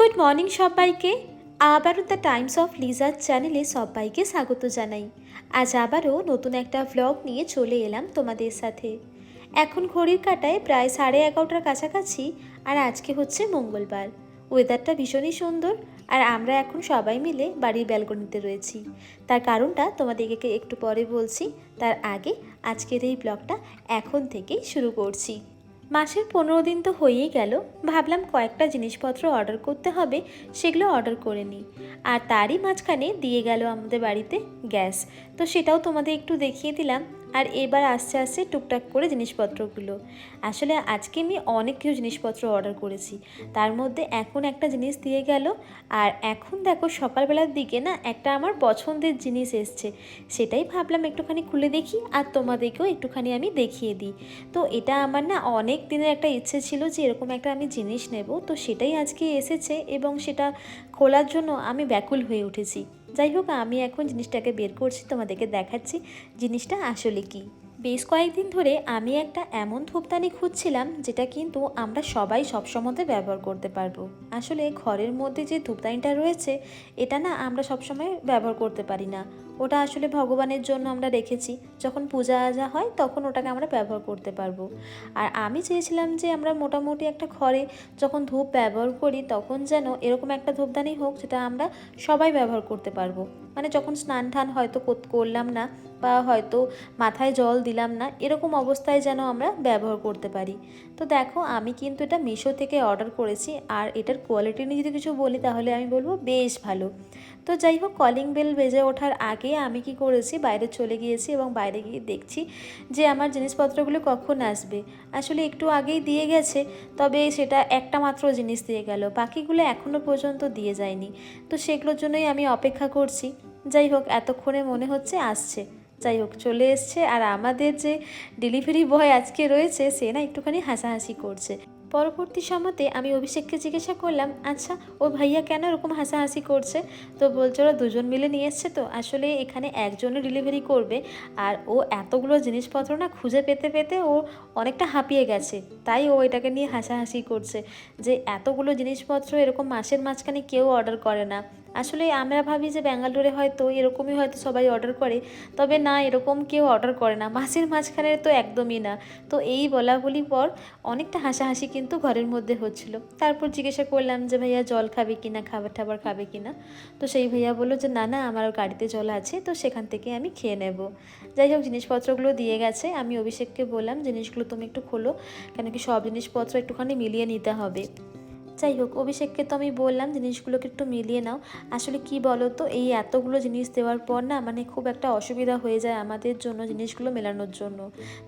Good morning সবাইকে। আবারও the Times of লিজার চ্যানেলে সবাইকে স্বাগত জানাই। আজ আবারও নতুন একটা ভ্লগ নিয়ে চলে এলাম তোমাদের সাথে। এখন ঘড়ির কাটায় প্রায় সাড়ে এগারোটার কাছাকাছি আর আজকে হচ্ছে মঙ্গলবার। ওয়েদারটা ভীষণই সুন্দর আর আমরা এখন সবাই মিলে বাড়ির ব্যালকনিতে রয়েছি। তার কারণটা তোমাদেরকে একটু পরে বলছি। তার আগে আজকের এই ব্লগটা এখন থেকেই শুরু করছি। মাসের পনেরো দিন তো হয়েই গেল। ভাবলাম কয়েকটা জিনিসপত্র অর্ডার করতে হবে, সেগুলো অর্ডার করে নিই। আর তারই মাঝখানে দিয়ে গেল আমাদের বাড়িতে গ্যাস। তো সেটাও তোমাদের একটু দেখিয়ে দিলাম। আর এবার আস্তে আস্তে টুকটাক করে জিনিসপত্রগুলো। আসলে আজকে আমি অনেক কিছু জিনিসপত্র অর্ডার করেছি। তার মধ্যে এখন একটা জিনিস দিয়ে গেল। আর এখন দেখো সকালবেলার দিকে না একটা আমার পছন্দের জিনিস এসছে। সেটাই ভাবলাম একটুখানি খুলে দেখি আর তোমাদেরকেও একটুখানি আমি দেখিয়ে দিই। তো এটা আমার না অনেক দিনের একটা ইচ্ছে ছিল যে এরকম একটা আমি জিনিস নেব। তো সেটাই আজকে এসেছে এবং সেটা খোলার জন্য আমি ব্যাকুল হয়ে উঠেছি। যাই হোক, আমি এখন জিনিসটাকে বের করছি, তোমাদেরকে দেখাচ্ছি জিনিসটা আসলে কি। বেশ কয়েকদিন ধরে আমি একটা এমন ধূপদানি খুঁজছিলাম, যেটা কিন্তু আমরা সবাই সবসময়তে ব্যবহার করতে পারব। আসলে ঘরের মধ্যে যে ধূপদানিটা রয়েছে, এটা না আমরা সবসময় ব্যবহার করতে পারি না। ওটা আসলে ভগবানের জন্য আমরা রেখেছি যখন পূজা আজা হয়, তখন ওটাকে আমরা ব্যবহার করতে পারব। আর আমি চেয়েছিলাম যে আমরা মোটামুটি একটা ঘরে যখন ধূপ ব্যবহার করি, তখন যেন এরকম একটা ধূপদানি হোক, যেটা আমরা সবাই ব্যবহার করতে পারব। মানে যখন স্নান টান হয়তো কর- করলাম না বা হয়তো মাথায় জল দিলাম না, এরকম অবস্থায় যেন আমরা ব্যবহার করতে পারি। তো দেখো, আমি কিন্তু এটা মিশো থেকে অর্ডার করেছি, আর এটার কোয়ালিটি নিয়ে যদি কিছু বলি, তাহলে আমি বলব বেশ ভালো। তো যাই হোক, কলিং বেল বেজে ওঠার আগে আমি কি করেছি? বাইরে চলে গিয়েছি এবং বাইরে গিয়ে দেখছি যে আমার জিনিসপত্রগুলো কখন আসবে। আসলে একটু আগেই দিয়ে গেছে, তবে সেটা একটা মাত্র জিনিস দিয়ে গেল। বাকিগুলো এখনও পর্যন্ত দিয়ে যায়নি। তো সেগুলোর জন্যই আমি অপেক্ষা করছি। যাই হোক, এতক্ষণে মনে হচ্ছে আসছে। যাই হোক, চলে এসছে। আর আমাদের যে ডেলিভারি বয় আজকে রয়েছে, সে না একটুখানি হাসাহাসি করছে। পরবর্তী সময়তে আমি অভিষেককে জিজ্ঞাসা করলাম আচ্ছা ও ভাইয়া কেন এরকম হাসাহাসি করছে? তো বলছে, ওরা দুজন মিলে নিয়ে এসছে তো। আসলে এখানে একজনে ডেলিভারি করবে। আর ও এতগুলো জিনিসপত্র না খুঁজে পেতে পেতে ও অনেকটা হাঁপিয়ে গেছে। তাই ও এটাকে নিয়ে হাসাহাসি করছে যে, এতগুলো জিনিসপত্র এরকম মাসের মাঝখানে কেউ অর্ডার করে না। আসলে আমরা ভাবি যে ব্যাঙ্গালোরে হয়তো এরকমই হয়তো সবাই অর্ডার করে, তবে না, এরকম কেউ অর্ডার করে না। মাছের মাঝখানে তো একদমই না। তো এই বলা বলি পর অনেকটা হাসাহাসি কিন্তু ঘরের মধ্যে হচ্ছিল। তারপর জিজ্ঞাসা করলাম যে, ভাইয়া, জল খাবে কি না? খাবার টাবার খাবে কি না? তো সেই ভাইয়া বলল যে, না না, আমার গাড়িতে জল আছে, তো সেখান থেকে আমি খেয়ে নেব। যাই হোক, জিনিসপত্রগুলো দিয়ে গেছে। আমি অভিষেককে বললাম, জিনিসগুলো তুমি একটু খোলো, কেন কি সব জিনিসপত্র একটুখানি মিলিয়ে নিতে হবে। যাই হোক, অভিষেককে তো আমি বললাম জিনিসগুলোকে একটু মিলিয়ে নাও। আসলে কি বলো তো এই এতগুলো জিনিস দেওয়ার পর না মানে খুব একটা অসুবিধা হয়ে যায় আমাদের জন্য জিনিসগুলো মেলানোর জন্য।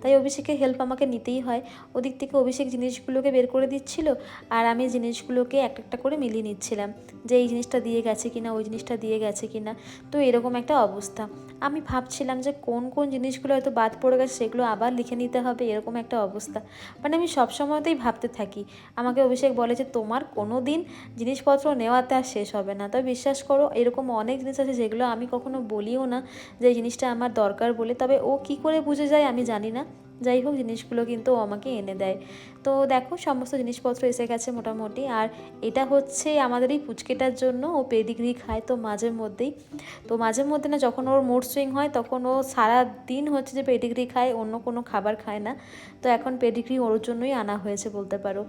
তাই অভিষেকের হেল্প আমাকে নিতেই হয়। ওদিক থেকে অভিষেক জিনিসগুলোকে বের করে দিচ্ছিল আর আমি জিনিসগুলোকে এক একটা করে মিলিয়ে নিচ্ছিলাম। যে এই জিনিসটা দিয়ে গেছে কিনা, ওই জিনিসটা দিয়ে গেছে কিনা। তো এরকম একটা অবস্থা। আমি ভাবছিলাম যে কোন কোন জিনিসগুলো হয়তো বাদ পড়ে গেছে, সেগুলো আবার লিখে নিতে হবে, এরকম একটা অবস্থা। মানে আমি সব সময়তেই ভাবতে থাকি। আমাকে অভিষেক বলে যে, তোমার কোনো দিন জিনিসপত্র নেওয়াতে আর শেষ হবে না। তবে বিশ্বাস করো, এরকম অনেক জিনিস আছে যেগুলো আমি কখনো বলিও না যে জিনিসটা আমার দরকার বলে। তবে ও কি করে বুঝে যায় আমি জানি না। যাই হোক, জিনিসগুলো কিন্তু ও আমাকে এনে দেয়। তো দেখো, সমস্ত জিনিসপত্র এসে গেছে মোটামুটি। আর এটা হচ্ছে আমাদের এই পুচকেটার জন্য ও পেডিগ্রি খায় তো মাঝে মধ্যেই। তো মাঝে মধ্যে না, যখন ওর মুড সুইং হয়, তখন ও সারা দিন হচ্ছে যে পেডিগ্রি খায়, অন্য কোনো খাবার খায় না। তো এখন পেডিগ্রি ওর জন্যই আনা হয়েছে বলতে পারো।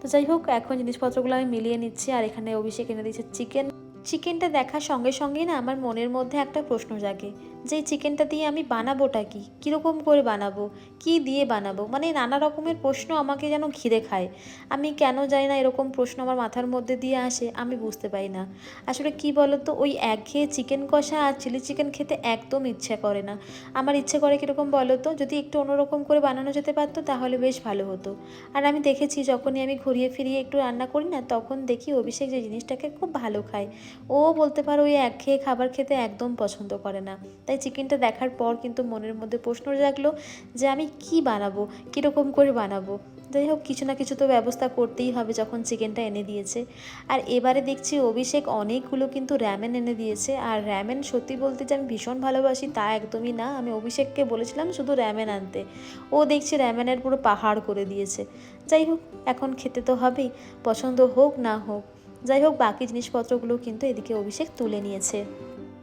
তো যাই হোক, এখন জিনিসপত্রগুলো আমি মিলিয়ে নিচ্ছি। আর এখানে অভিষেক এনে দিচ্ছে চিকেন চিকেনটা দেখার সঙ্গে সঙ্গে না আমার মনের মধ্যে একটা প্রশ্ন জাগে, যে চিকেনটা দিয়ে আমি বানাবোটা কি? কীরকম করে বানাবো? কি দিয়ে বানাবো? মানে নানা রকমের প্রশ্ন আমাকে যেন ঘিরে খায়। আমি কেন যাই না এরকম প্রশ্ন আমার মাথার মধ্যে দিয়ে আসে, আমি বুঝতে পারি না। আসলে কি বলো তো ওই একঘেয়ে চিকেন কষা আর চিলি চিকেন খেতে একদম ইচ্ছে করে না। আমার ইচ্ছে করে কীরকম বলো তো যদি একটু অন্যরকম করে বানানো যেতে পারতো তাহলে বেশ ভালো হতো। আর আমি দেখেছি যখনই আমি ঘুরিয়ে ফিরিয়ে একটু রান্না করি না, তখন দেখি অভিষেক যে জিনিসটাকে খুব ভালো খায়। ও বলতে পারো ওই একঘেয়ে খাবার খেতে একদম পছন্দ করে না। তাই চিকেনটা দেখার পর কিন্তু মনের মধ্যে প্রশ্ন জাগলো যে আমি কি বানাবো, কীরকম করে বানাবো? যাই হোক, কিছু না কিছু তো ব্যবস্থা করতেই হবে যখন চিকেনটা এনে দিয়েছে। আর এবারে দেখছি অভিষেক অনেকগুলো কিন্তু র্যামেন এনে দিয়েছে। আর র্যামেন সত্যি বলতে যে আমি ভীষণ ভালোবাসি তা একদমই না। আমি অভিষেককে বলেছিলাম শুধু র্যামেন আনতে। ও দেখছি র্যামেনের পুরো পাহাড় করে দিয়েছে। যাই হোক, এখন খেতে তো হবেই। পছন্দ হোক না হোক। যাই হোক বাকি জিনিসপত্রগুলো কিন্তু এদিকে অভিষেক তুলে নিয়েছে।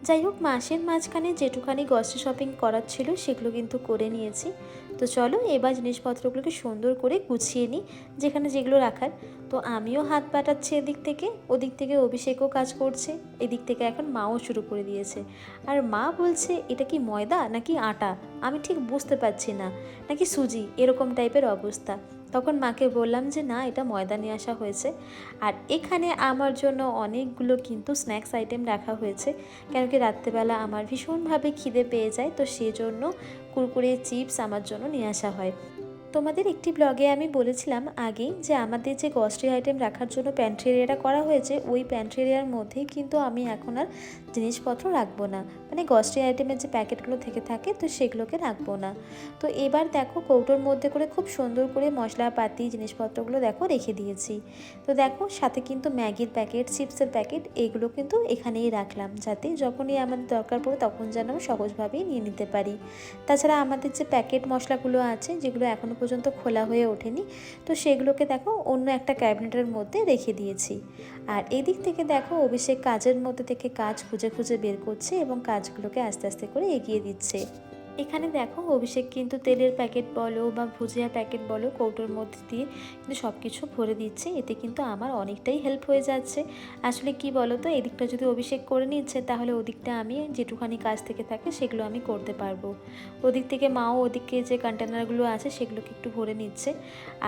যাই হোক মাসের মাঝখানে যেটুখানি গ্রসারি শপিং করার ছিল সেগুলো কিন্তু করে নিয়েছি। তো চলো, এবার জিনিসপত্রগুলোকে সুন্দর করে গুছিয়ে নিই, যেখানে যেগুলো রাখার। তো আমিও হাত পাঠাচ্ছি এদিক থেকে, ওদিক থেকে অভিষেকও কাজ করছে, এদিক থেকে এখন মাও শুরু করে দিয়েছে। আর মা বলছে, এটা কি ময়দা নাকি আটা? আমি ঠিক বুঝতে পারছি না, নাকি সুজি, এরকম টাইপের অবস্থা। তখন মাকে বললাম যে, না, এটা ময়দা নিয়ে আসা হয়েছে। আর এখানে আমার জন্য অনেকগুলো কিন্তু স্ন্যাক্স আইটেম রাখা হয়েছে। কেন কি রাত্রেবেলা আমার ভীষণভাবে খিদে পেয়ে যায়, তো সেজন্য কুরকুরে চিপস আমার জন্য নিয়ে আসা হয়। তোমাদের একটি ব্লগে আমি বলেছিলাম আগে যে আমাদের যে গ্রসারি আইটেম রাখার জন্য প্যান্ট্রি এরিয়াটা করা হয়েছে, ওই প্যান্ট্রি এরিয়ার মধ্যেই কিন্তু আমি এখন আর জিনিসপত্র রাখব না। মানে গ্রসারি আইটেমের যে প্যাকেটগুলো থেকে থাকে, তো সেগুলোকে রাখব না। তো এবার দেখো কৌটোর মধ্যে করে খুব সুন্দর করে মশলাপাতি, জিনিসপত্রগুলো দেখো রেখে দিয়েছি। তো দেখো সাথে কিন্তু ম্যাগির প্যাকেট, চিপসের প্যাকেট, এগুলো কিন্তু এখানেই রাখলাম যাতে যখনই আমাদের দরকার পড়ে তখন যেন সহজভাবেই নিয়ে নিতে পারি। তাছাড়া আমাদের যে প্যাকেট মশলাগুলো আছে, যেগুলো এখনও পর্যন্ত খোলা হয়ে ওঠেনি। তো সেগুলোকে দেখো অন্য একটা ক্যাবিনেটের মধ্যে রেখে দিয়েছি। আর এদিক থেকে দেখো অভিষেক কাজের মধ্যে থেকে কাজ খুঁজে খুঁজে বের করছে এবং কাজগুলোকে আস্তে আস্তে করে এগিয়ে দিচ্ছে। এখানে দেখো অভিষেক কিন্তু তেলের প্যাকেট বলো বা ভুজিয়া প্যাকেট বলো, কৌটোর মধ্যে দিয়ে কিন্তু সব কিছু ভরে দিচ্ছে। এতে কিন্তু আমার অনেকটাই হেল্প হয়ে যাচ্ছে। আসলে কি বলো তো এদিকটা যদি অভিষেক করে নিচ্ছে, তাহলে ওদিকটা আমি যেটুখানি কাজ থেকে থাকে সেগুলো আমি করতে পারব। ওদিক থেকে মাও ওদিকে যে কন্টেনারগুলো আছে সেগুলোকে একটু ভরে নিচ্ছে।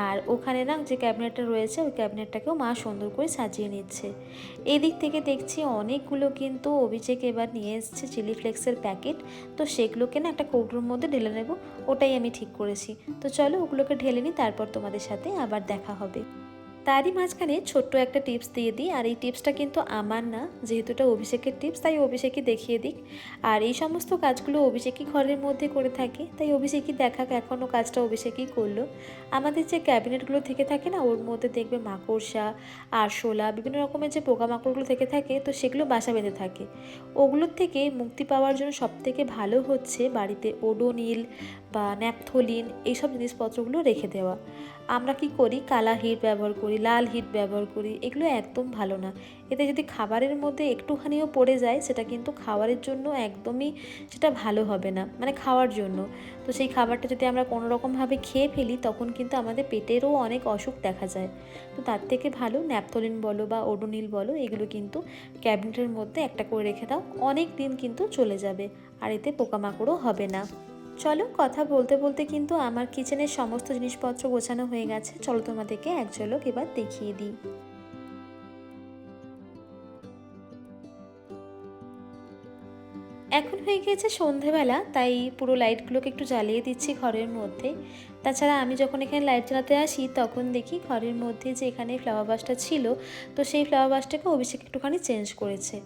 আর ওখানে না যে ক্যাবিনেটটা রয়েছে, ওই ক্যাবিনেটটাকেও মা সুন্দর করে সাজিয়ে নিচ্ছে। এদিক থেকে দেখছি অনেকগুলো কিন্তু অভিষেক এবার নিয়ে এসছে চিলি ফ্লেক্সের প্যাকেট তো সেগুলোকে না একটা কৌটোর মধ্যে ঢেলে নেব, ওটাই আমি ঠিক করেছি। তো চলো ওগুলোকে ঢেলে নিই, তারপর তোমাদের সাথে আবার দেখা হবে। তারই মাঝখানে ছোট্ট একটা টিপস দিয়ে দিই, আর এই টিপসটা কিন্তু আমার না, যেহেতু এটা অভিষেকের টিপস, তাই অভিষেকই দেখিয়ে দিক। আর এই সমস্ত কাজগুলো অভিষেকই ঘরের মধ্যে করে থাকে, তাই অভিষেকই দেখাক এখনও কাজটা অভিষেকই করল। আমাদের যে ক্যাবিনেটগুলো থেকে থাকে না, ওর মধ্যে দেখবে মাকড়সা আরশোলা বিভিন্ন রকমের যে পোকামাকড়গুলো থেকে থাকে, তো সেগুলো বাসা বেঁধে থাকে। ওগুলোর থেকে মুক্তি পাওয়ার জন্য সবথেকে ভালো হচ্ছে বাড়িতে ওডোনিল বা ন্যাপথলিন এইসব জিনিসপত্রগুলো রেখে দেওয়া। আমরা কি করি? কালা হিট ব্যবহার করি, লাল হিট ব্যবহার করি, এগুলো একদম ভালো না। এতে যদি খাবারের মধ্যে একটুখানিও পড়ে যায়, সেটা কিন্তু খাবারের জন্য একদমই সেটা ভালো হবে না মানে খাওয়ার জন্য। তো সেই খাবারটা যদি আমরা কোনো রকমভাবে খেয়ে ফেলি, তখন কিন্তু আমাদের পেটেরও অনেক অসুখ দেখা যায়। তো তার থেকে ভালো ন্যাপথলিন বলো বা ওডোনিল বলো, এগুলো কিন্তু ক্যাবিনেটের মধ্যে একটা করে রেখে দাও, অনেক দিন কিন্তু চলে যাবে, আর এতে পোকামাকড়ও হবে না। চলো কথা বলতে বলতে কিন্তু আমার কিচেনের সমস্ত জিনিসপত্র গোছানো হয়ে গেছে। চলো তোমাদেরকে এক ঝলক এবার দেখিয়ে দিই। এখন হয়ে গিয়েছে সন্ধেবেলা, তাই পুরো লাইটগুলোকে একটু জ্বালিয়ে দিচ্ছি ঘরের মধ্যে। তাছাড়া আমি যখন এখানে লাইট জ্বালাতে আসি, তখন দেখি ঘরের মধ্যে যে এখানে ফ্লাওয়ার বাসটা ছিল, তো সেই ফ্লাওয়ার বাসটাকে অভিষেক একটুখানি চেঞ্জ করেছে।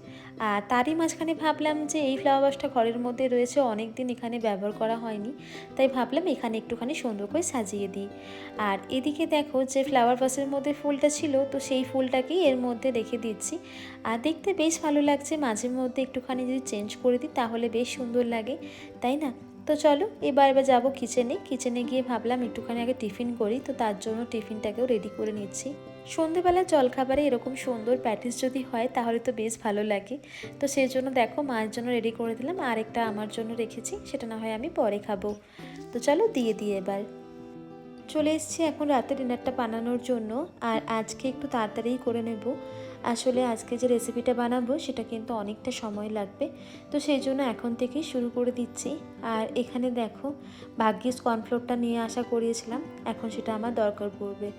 আর তারই মাঝখানে ভাবলাম যে এই ফ্লাওয়ার বাসটা ঘরের মধ্যে রয়েছে অনেক দিন এখানে ব্যবহার করা হয়নি, তাই ভাবলাম এখানে একটুখানি সুন্দর করে সাজিয়ে দিই। আর এদিকে দেখো যে ফ্লাওয়ার বাসের মধ্যে ফুলটা ছিল, তো সেই ফুলটাকেই এর মধ্যে রেখে দিচ্ছি। আর দেখতে বেশ ভালো লাগছে মাঝে মধ্যে একটুখানি যদি চেঞ্জ করে দিই, তাহলে বেশ সুন্দর লাগে, তাই না? তো চলো, এবার এবার যাব কিচেনে কিচেনে গিয়ে ভাবলাম একটুখানি আগে টিফিন করি, তো তার জন্য টিফিনটাকেও রেডি করে নিচ্ছি। সন্ধেবেলা জলখাবারে এরকম সুন্দর প্যাটিস যদি হয়, তাহলে তো বেশ ভালো লাগে। তো সেই জন্য দেখো, মায়ের জন্য রেডি করে দিলাম আরেকটা আমার জন্য রেখেছি, সেটা না হয় আমি পরে খাব। তো চলো, দিয়ে দিয়ে এবার। চলে এসছি এখন রাতে ডিনারটা বানানোর জন্য, আর আজকে একটু তাড়াতাড়িই করে নেব। আসলে আজকে যে রেসিপিটা বানাবো, সেটা কিন্তু অনেকটা সময় লাগবে। তো সেই জন্য এখন থেকেই শুরু করে দিচ্ছি। আর এখানে দেখো, ভাগ্যিস কর্নফ্লোরটা নিয়ে আসা করিয়েছিলাম। এখন সেটা আমার দরকার পড়বে।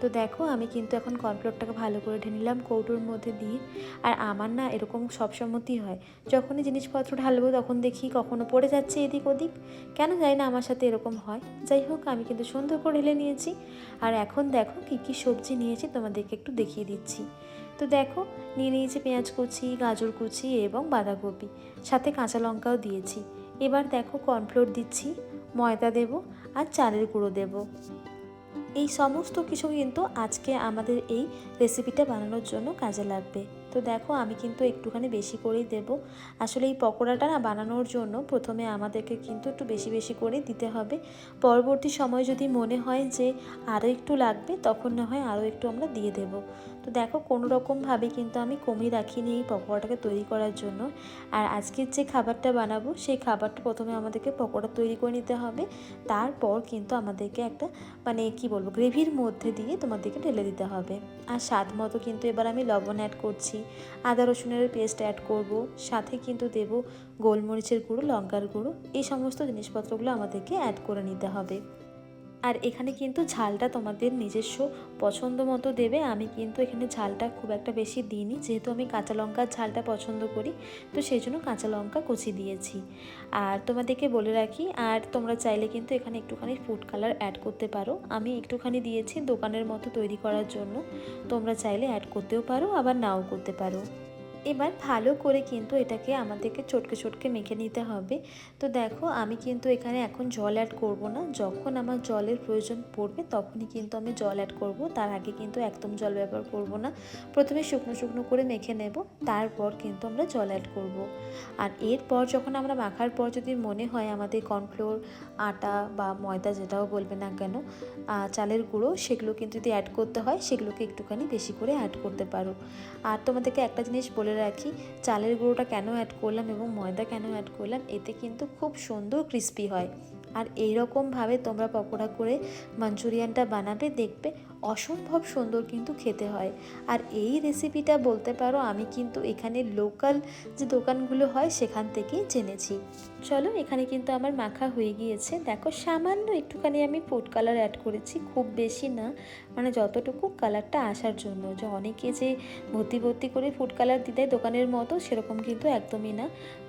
তো দেখো, আমি কিন্তু এখন কর্নফ্লোরটাকে ভালো করে ঢেলে নিলাম কৌটোর মধ্যে দিয়ে। আর আমার না এরকম সবসম্মতি হয়। যখনই জিনিসপত্র ঢালবো, তখন দেখি কখনো পড়ে যাচ্ছে এদিক ওদিক। কেন জানি না আমার সাথে এরকম হয়। যাই হোক, আমি কিন্তু সুন্দর করে ঢেলে নিয়েছি। আর এখন দেখো কী কী সবজি নিয়েছি, তোমাদেরকে একটু দেখিয়ে দিচ্ছি। তো দেখো, নিয়ে নিয়েছি পেঁয়াজ কুচি, গাজর কুচি এবং বাঁধাকপি। সাথে কাঁচা লঙ্কাও দিয়েছি। এবার দেখো কর্নফ্লোর দিচ্ছি, ময়দা দেব আর চালের গুঁড়ো দেব। এই সমস্ত কিছু কিন্তু আজকে আমাদের এই রেসিপিটা বানানোর জন্য কাজে লাগবে। তো দেখো আমি কিন্তু একটুখানি বেশি করেই দেব। আসলে এই পকোড়াটা না বানানোর জন্য প্রথমে আমাদেরকে কিন্তু একটু বেশি বেশি করে দিতে হবে। পরবর্তী সময় যদি মনে হয় যে আরও একটু লাগবে, তখন না হয় আরও একটু আমরা দিয়ে দেব। তো দেখো কোনো রকমভাবে কিন্তু আমি কমিয়ে রাখিনি এই পকোড়াটাকে তৈরি করার জন্য। আর আজকের যে খাবারটা বানাবো, সেই খাবারটা প্রথমে আমাদেরকে পকোড়া তৈরি করে নিতে হবে। তারপর কিন্তু আমাদেরকে একটা মানে কি বলব, গ্রেভির মধ্যে দিয়ে তোমাদেরকে ঢেলে দিতে হবে। আর স্বাদ মতো কিন্তু এবার আমি লবণ অ্যাড করছি। আদা রসুনের পেস্ট অ্যাড করব, সাথে কিন্তু দেব গোলমরিচের গুঁড়ো, লঙ্কার গুঁড়ো, এই সমস্ত জিনিসপত্রগুলো আমাদেরকে অ্যাড করে নিতে হবে। আর এখানে কিন্তু ঝালটা তোমাদের নিজস্ব পছন্দ মতো দেবে। আমি কিন্তু এখানে ঝালটা খুব একটা বেশি দিইনি, যেহেতু আমি কাঁচা লঙ্কার ঝালটা পছন্দ করি, তো সেই জন্য কাঁচা লঙ্কা কুচি দিয়েছি। আর তোমাদেরকে বলে রাখি, আর তোমরা চাইলে কিন্তু এখানে একটুখানি ফুড কালার অ্যাড করতে পারো। আমি একটুখানি দিয়েছি দোকানের মতো তৈরি করার জন্য, তোমরা চাইলে অ্যাড করতেও পারো, আবার নাও করতে পারো। এবার ভালো করে কিন্তু এটাকে আমাদেরকে চটকে চটকে মেখে নিতে হবে। তো দেখো, আমি কিন্তু এখানে এখন জল অ্যাড করব না। যখন আমার জলের প্রয়োজন পড়বে, তখনই কিন্তু আমি জল অ্যাড করব। তার আগে কিন্তু একদম জল ব্যবহার করব না। প্রথমে শুকনো শুকনো করে মেখে নেব, তারপর কিন্তু আমরা জল অ্যাড করব। আর এরপর যখন আমরা মাখার পর যদি মনে হয় আমাদের কর্নফ্লোর, আটা বা ময়দা যেটাও বলবে না কেন চালের গুঁড়ো, সেগুলো কিন্তু যদি অ্যাড করতে হয়, সেগুলোকে একটুখানি বেশি করে অ্যাড করতে পারো। আর তোমাদেরকে একটা জিনিস বলে রাখি। চালের গুঁড়োটা কেন অ্যাড করলাম এবং ময়দা কেন অ্যাড করলাম, এতে কিন্তু খুব সুন্দর ক্রিস্পি হয়। আর এই রকমভাবে তোমরা পকোড়া করে মাঞ্চুরিয়ানটা বানাবে, দেখবে অসম্ভব সুন্দর কিন্তু খেতে হয়। আর এই রেসিপিটা বলতে পারো, আমি কিন্তু এখানে লোকাল যে দোকানগুলো হয় সেখান থেকেই জেনেছি। চলো, এখানে কিন্তু আমার মাখা হয়ে গিয়েছে। দেখো, সামান্য একটুখানি আমি ফুড কালার অ্যাড করেছি, খুব বেশি না। মানে যতটুকু কালারটা আসার জন্য। যে অনেকে যে ভর্তি ভর্তি করে ফুড কালার দিতে দোকানের মতো, সেরকম কিন্তু একদমই না।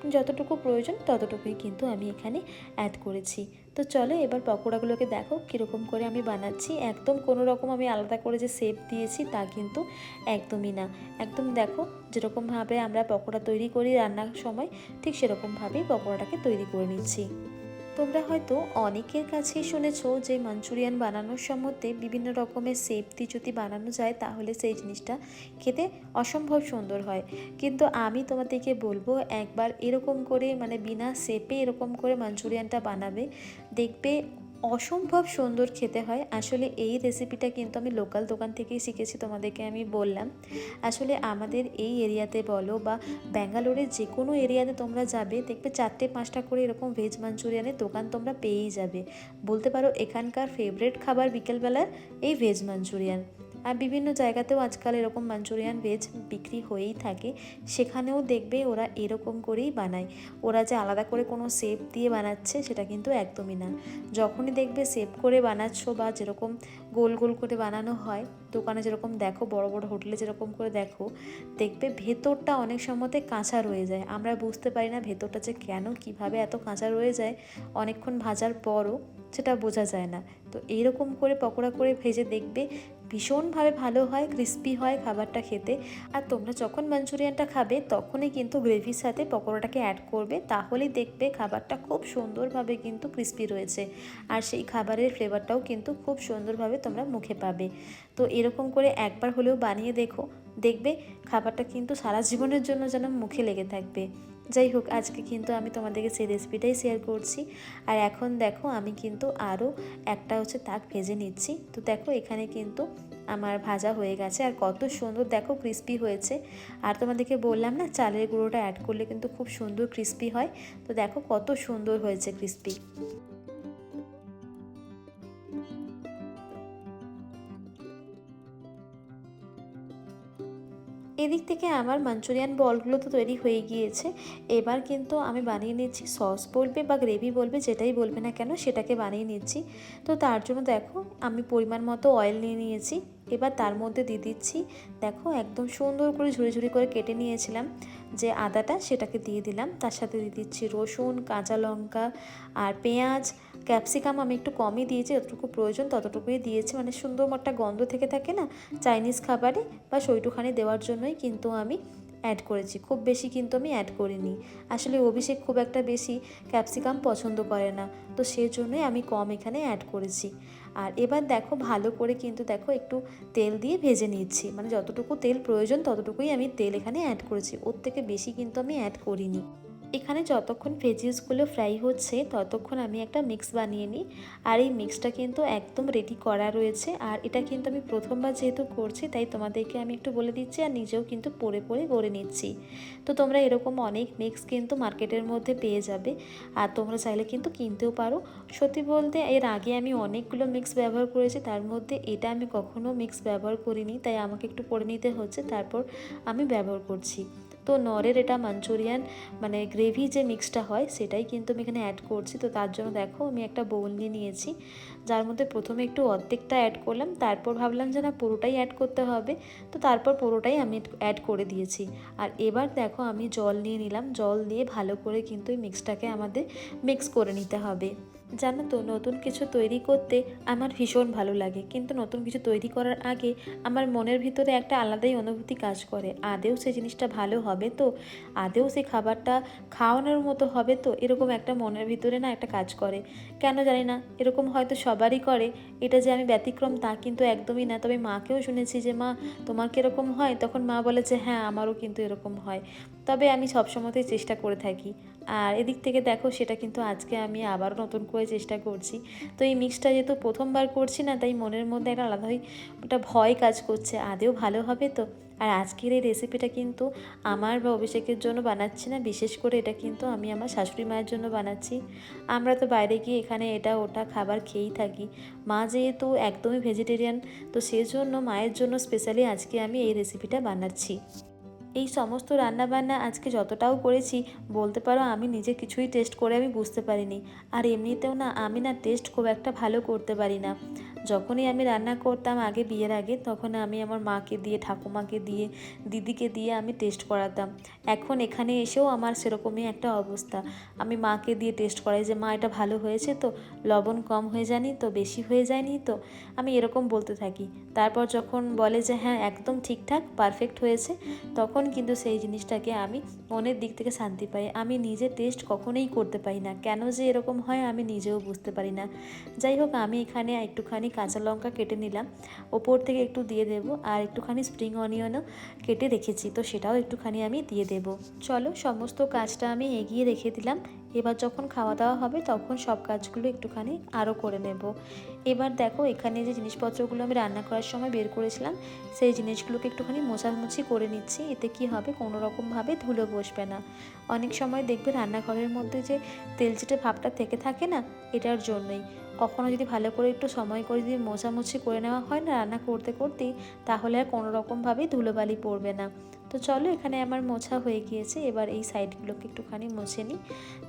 যতটুকু প্রয়োজন, ততটুকুই কিন্তু আমি এখানে অ্যাড করেছি। তো চলো এবার পকোড়াগুলোকে দেখো কীরকম করে আমি বানাচ্ছি। একদম কোনো রকম আমি আলাদা করে যে শেপ দিয়েছি তা কিন্তু একদমই না। একদম দেখো যেরকমভাবে আমরা পকোড়া তৈরি করি রান্নার সময়, ঠিক সেরকমভাবেই পকোড়াটাকে তৈরি করে নিচ্ছি। তোমরা হয়তো অনেকের কাছেই শুনেছ যে মাঞ্চুরিয়ান বানানোর সম্বন্ধে বিভিন্ন রকমের দিয়ে যদি বানানো যায়, তাহলে সেই জিনিসটা খেতে অসম্ভব সুন্দর হয়। কিন্তু আমি তোমাদেরকে বলব, একবার এরকম করে মানে বিনা সেপে এরকম করে মাঞ্চুরিয়ানটা বানাবে। দেখবে অসম্ভব সুন্দর খেতে হয়। আসলে এই রেসিপিটা কিন্তু আমি লোকাল দোকান থেকেই শিখেছি তোমাদেরকে আমি বললাম। আসলে আমাদের এই এরিয়াতে বলো বা ব্যাঙ্গালোরের যে কোনো এরিয়াতে তোমরা যাবে, দেখবে চারটে পাঁচটা করে এরকম ভেজ মাঞ্চুরিয়ানের দোকান তোমরা পেয়েই যাবে। বলতে পারো এখানকার ফেভারেট খাবার বিকেলবেলার এই ভেজ মাঞ্চুরিয়ান আর বিভিন্ন জায়গাতেও আজকাল এরকম মাঞ্চুরিয়ান ভেজ বিক্রি হয়েই থাকে। সেখানেও দেখবে ওরা এরকম করেই বানায়। ওরা যে আলাদা করে কোনো সেপ দিয়ে বানাচ্ছে সেটা কিন্তু একদমই না। যখনই দেখবে সেপ করে বানাচ্ছ বা যেরকম গোল গোল করে বানানো হয় দোকানে যেরকম দেখো, বড় বড় হোটেলে যেরকম করে দেখো, দেখবে ভেতরটা অনেক সময়তে কাঁচা রয়ে যায়। আমরা বুঝতে পারি না ভেতরটা যে কেন, কীভাবে এত কাঁচা রয়ে যায়, অনেকক্ষণ ভাজার পরও সেটা বোঝা যায় না। তো এইরকম করে পকোড়া করে ভেজে দেখবে ভীষণভাবে ভালো হয় ক্রিস্পি হয় খাবারটা খেতে। আর তোমরা যখন মাঞ্চুরিয়ানটা খাবে, তখনই কিন্তু গ্রেভির সাথে পকোড়াটাকে অ্যাড করবে, তাহলেই দেখবে খাবারটা খুব সুন্দরভাবে কিন্তু ক্রিস্পি রয়েছে। আর সেই খাবারের ফ্লেভারটাও কিন্তু খুব সুন্দরভাবে তোমরা মুখে পাবে। তো এরকম করে একবার হলেও বানিয়ে দেখো। দেখবে খাবারটা কিন্তু সারা জীবনের জন্য যেন মুখে লেগে থাকবে। যাই হোক, আজকে কিন্তু আমি তোমাদেরকে সেই রেসিপিটাই শেয়ার করছি। আর এখন দেখো, আমি কিন্তু আরও একটা হচ্ছে তাক ভেজে নিচ্ছি। তো দেখো, এখানে কিন্তু আমার ভাজা হয়ে গেছে। আর কত সুন্দর দেখো ক্রিস্পি হয়েছে। আর তোমাদেরকে বললাম না, চালের গুঁড়োটা অ্যাড করলে কিন্তু খুব সুন্দর ক্রিস্পি হয়। তো দেখো, কত সুন্দর হয়েছে ক্রিস্পি এদিক থেকে আমার মাঞ্চুরিয়ান বলগুলো তো তৈরি হয়ে গিয়েছে। এবার কিন্তু আমি বানিয়ে নিচ্ছি সস বলবে বা গ্রেভি বলবে, যেটাই বলবে না কেন সেটাকে বানিয়ে নিচ্ছি। তো তার জন্য দেখো, আমি পরিমাণ মতো অয়েল নিয়ে নিয়েছি। এবার তার মধ্যে দিয়ে দিচ্ছি, দেখো একদম সুন্দর করে ঝুড়ি ঝুড়ি করে কেটে নিয়েছিলাম। যে আদাটা সেটাকে দিয়ে দিলাম, তার সাথে দিয়ে দিচ্ছি রসুন, কাঁচা লঙ্কা আর পেঁয়াজ ক্যাপসিকাম আমি একটু কমই দিয়েছি, যতটুকু প্রয়োজন ততটুকুই দিয়েছি। মানে সুন্দর একটা গন্ধ থেকে থাকে না, চাইনিজ খাবারে বা সইটুখানি দেওয়ার জন্যই কিন্তু আমি অ্যাড করেছি। খুব বেশি কিন্তু আমি অ্যাড করিনি। আসলে অভিষেক খুব একটা বেশি ক্যাপসিকাম পছন্দ করে না, তো সেই জন্যই আমি কম এখানে অ্যাড করেছি। আর এবার দেখো, ভালো করে কিন্তু দেখো একটু তেল দিয়ে ভেজে নিচ্ছি। মানে যতটুকু তেল প্রয়োজন ততটুকুই আমি তেল এখানে অ্যাড করেছি। ওর থেকে বেশি কিন্তু আমি অ্যাড করিনি। এখানে যতক্ষণ ভেজিসগুলো ফ্রাই হচ্ছে, ততক্ষণ আমি একটা মিক্স বানিয়ে নিই। আর এই মিক্সটা কিন্তু একদম রেডি করা রয়েছে। আর এটা কিন্তু আমি প্রথমবার যেহেতু করছি, তাই তোমাদেরকে আমি একটু বলে দিচ্ছি আর নিজেও কিন্তু পরে পরে করে নিচ্ছি। তো তোমরা এরকম অনেক মিক্স কিন্তু মার্কেটের মধ্যে পেয়ে যাবে। আর তোমরা চাইলে কিন্তু কিনতেও পারো। সত্যি বলতে, এর আগে আমি অনেকগুলো মিক্স ব্যবহার করেছি, তার মধ্যে এটা আমি কখনো মিক্স ব্যবহার করিনি, তাই আমাকে একটু পরে নিতে হচ্ছে, তারপর আমি ব্যবহার করছি। তো নরের এটা মাঞ্চুরিয়ান মানে গ্রেভি যে মিক্সটা হয় সেটাই কিন্তু আমি এখানে অ্যাড করছি। তো তার জন্য দেখো আমি একটা বোল নিয়ে নিয়েছি, যার মধ্যে প্রথমে একটু অর্ধেকটা অ্যাড করলাম, তারপর ভাবলাম যে না পুরোটাই অ্যাড করতে হবে, তো তারপর পুরোটাই আমি অ্যাড করে দিয়েছি। আর এবার দেখো আমি জল নিয়ে নিলাম, জল দিয়ে ভালো করে কিন্তু এই মিক্সটাকে আমাদের মিক্স করে নিতে হবে। জানো তো, নতুন কিছু তৈরি করতে আমার ভীষণ ভালো লাগে। কিন্তু নতুন কিছু তৈরি করার আগে আমার মনের ভিতরে একটা আলাদাই অনুভূতি কাজ করে। আদেও সে জিনিসটা ভালো হবে তো, আদেও সেই খাবারটা খাওয়ানোর মতো হবে তো, এরকম একটা মনের ভিতরে না একটা কাজ করে। কেন জানি না, এরকম হয়তো সবারই করে, এটা যে আমি ব্যতিক্রম তা কিন্তু একদমই না। তবে মাকেও শুনেছি যে, মা, তোমার কীরকম হয়? তখন মা বলে যে হ্যাঁ আমারও কিন্তু এরকম হয়। তবে আমি সবসময়তেই চেষ্টা করে থাকি। আর এদিক থেকে দেখো সেটা কিন্তু আজকে আমি আবারও নতুন করে চেষ্টা করছি। তো এই মিক্সটা যেহেতু প্রথমবার করছি না, তাই মনের মধ্যে একটা আলাদাই একটা ভয় কাজ করছে, আদেও ভালো হবে তো। আর আজকের এই রেসিপিটা কিন্তু আমার বা অভিষেকের জন্য বানাচ্ছি না, বিশেষ করে এটা কিন্তু আমি আমার শাশুড়ি মায়ের জন্য বানাচ্ছি। আমরা তো বাইরে গিয়ে এখানে এটা, ওটা খাবার খেয়েই থাকি। মা যেহেতু একদমই ভেজিটেরিয়ান তো সেজন্য মায়ের জন্য স্পেশালি আজকে আমি এই রেসিপিটা বানাচ্ছি। এই সমস্ত রান্নাবান্না আজকে যতটাও করেছি, বলতে পারো আমি নিজে কিছুই টেস্ট করে আমি বুঝতে পারিনি। আর এমনিতেও না আমি না টেস্ট খুব একটা ভালো করতে পারি না। যখনই আমি রান্না করতাম আগে বিয়ের আগে, তখন আমি আমার মাকে দিয়ে, ঠাকুমাকে দিয়ে, দিদিকে দিয়ে আমি টেস্ট করাতাম। এখন এখানে এসেও আমার সেরকমই একটা অবস্থা। আমি মাকে দিয়ে টেস্ট করাই যে, মা, এটা ভালো হয়েছে তো? লবণ কম হয়ে যায়নি তো? বেশি হয়ে যায়নি তো? আমি এরকম বলতে থাকি। তারপর যখন বলে যে হ্যাঁ একদম ঠিকঠাক পারফেক্ট হয়েছে, তখন কিন্তু সেই জিনিসটাকে আমি মনের দিক থেকে শান্তি পাই। আমি নিজে টেস্ট কখনোই করতে পারি না। কেন যে এরকম হয় আমি নিজেও বুঝতে পারি না। যাই হোক, আমি এখানে একটুখানি কাঁচা লঙ্কা কেটে নিলাম। ওপর থেকে একটু দিয়ে দেব আর একটুখানি স্প্রিং অনিয়নও কেটে রেখেছি, তো সেটাও একটুখানি আমি দিয়ে দেব। চলো, সমস্ত কাজটা আমি এগিয়ে রেখে দিলাম। এবার যখন খাওয়া দাওয়া হবে তখন সব কাজগুলো একটুখানি আরও করে নেব। এবার দেখো, এখানে যে জিনিসপত্রগুলো আমি রান্না করার সময় বের করেছিলাম, সেই জিনিসগুলোকে একটুখানি মোছামুছি করে নিচ্ছি। এতে কি হবে, কোনো রকমভাবে ধুলো বসবে না। অনেক সময় দেখবে রান্নাঘরের মধ্যে যে তেলচিটে ভাবটা থেকে থাকে না, এটার জন্যই। কখনো যদি ভালো করে একটু সময় করে যদি মোছামুছি করে নেওয়া হয় না রান্না করতে করতেই, তাহলে আর কোনো রকমভাবেই ধুলোবালি পড়বে না। তো চলো এখানে আমার মোছা হয়ে গিয়েছে, এবার এই সাইডগুলোকে একটুখানি মুছে নিই।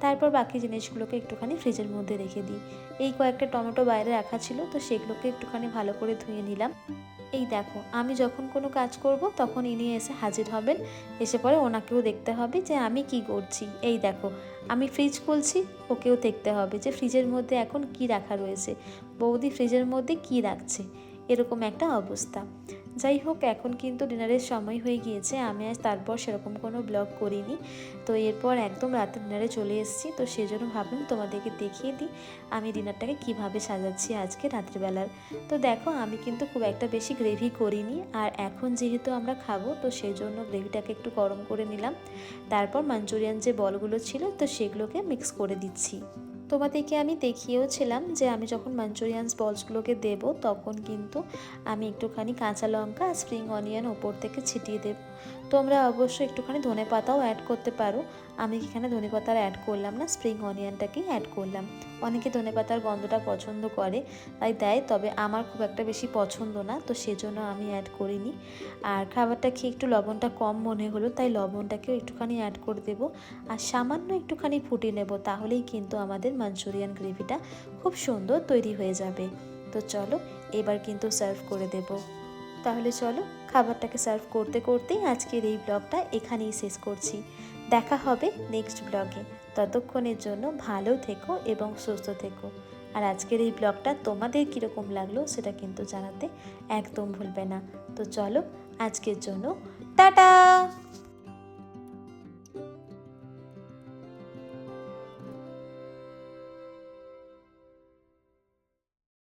তারপর বাকি জিনিসগুলোকে একটুখানি ফ্রিজের মধ্যে রেখে দিই। এই কয়েকটা টমেটো বাইরে রাখা ছিল, তো সেগুলোকে একটুখানি ভালো করে ধুয়ে নিলাম। এই দেখো, আমি যখন কোনো কাজ করব তখন ইনি এসে হাজির হবেন। এসে পরে ওনাকেও দেখতে হবে যে আমি কি করছি। এই দেখো, আমি ফ্রিজ খুলছি, ওকেও দেখতে হবে যে ফ্রিজের মধ্যে এখন কি রাখা রয়েছে। বৌদি ফ্রিজের মধ্যে কি রাখছে? এরকম একটা অবস্থা। যাই হোক, এখন কিন্তু ডিনারের সময় হয়ে গিয়েছে। আমি আজ তারপর সেরকম কোনো ব্লগ করিনি। তো এরপর একদম রাতে ডিনারে চলে এসেছি। তো সেজন্য ভাবলাম তোমাদেরকে দেখিয়ে দিই আমি ডিনারটাকে কীভাবে সাজাচ্ছি আজকে রাত্রিবেলার তো দেখো, আমি কিন্তু খুব একটা বেশি গ্রেভি করিনি। আর এখন যেহেতু আমরা খাব, তো সেই জন্য গ্রেভিটাকে একটু গরম করে নিলাম। তারপর মাঞ্চুরিয়ান যে বলগুলো ছিল, তো সেগুলোকে মিক্স করে দিচ্ছি। তোমাদেরকে আমি দেখিয়েওছিলাম যে আমি যখন মাঞ্চুরিয়ানস বলসগুলোকে দেব, তখন কিন্তু আমি একটুখানি কাঁচা লঙ্কা স্প্রিং অনিয়ন ওপর থেকে ছিটিয়ে দেব। তোমরা অবশ্যই একটুখানি ধনে পাতাও অ্যাড করতে পারো। আমি এখানে ধনে পাতার অ্যাড করলাম না? স্প্রিং অনিয়নটাকেই অ্যাড করলাম। অনেকে ধনে পাতার গন্ধটা পছন্দ করে, তাই দেয়, তবে আমার খুব একটা বেশি পছন্দ না, তো সেজন্য আমি অ্যাড করিনি। আর খাবারটা খেয়ে একটু লবণটা কম মনে হলো, তাই লবণটাকেও একটুখানি অ্যাড করে দেবো। আর সামান্য একটুখানি ফুটিয়ে নেব, তাহলেই কিন্তু আমাদের মাঞ্চুরিয়ান গ্রেভিটা খুব সুন্দর তৈরি হয়ে যাবে। তো চলো, এবার কিন্তু সার্ভ করে দেব। তাহলে চলো খাবারটাকে সার্ভ করতে করতেই আজকের এই ব্লগটা এখানেই শেষ করছি। দেখা হবে নেক্সট ব্লগে। ততক্ষণের জন্য ভালো থেকো এবং সুস্থ থেকো। আর আজকের এই ব্লগটা তোমাদের কীরকম লাগল সেটা কিন্তু জানাতে একদম ভুলবে না। তো চলো আজকের জন্য টাটা!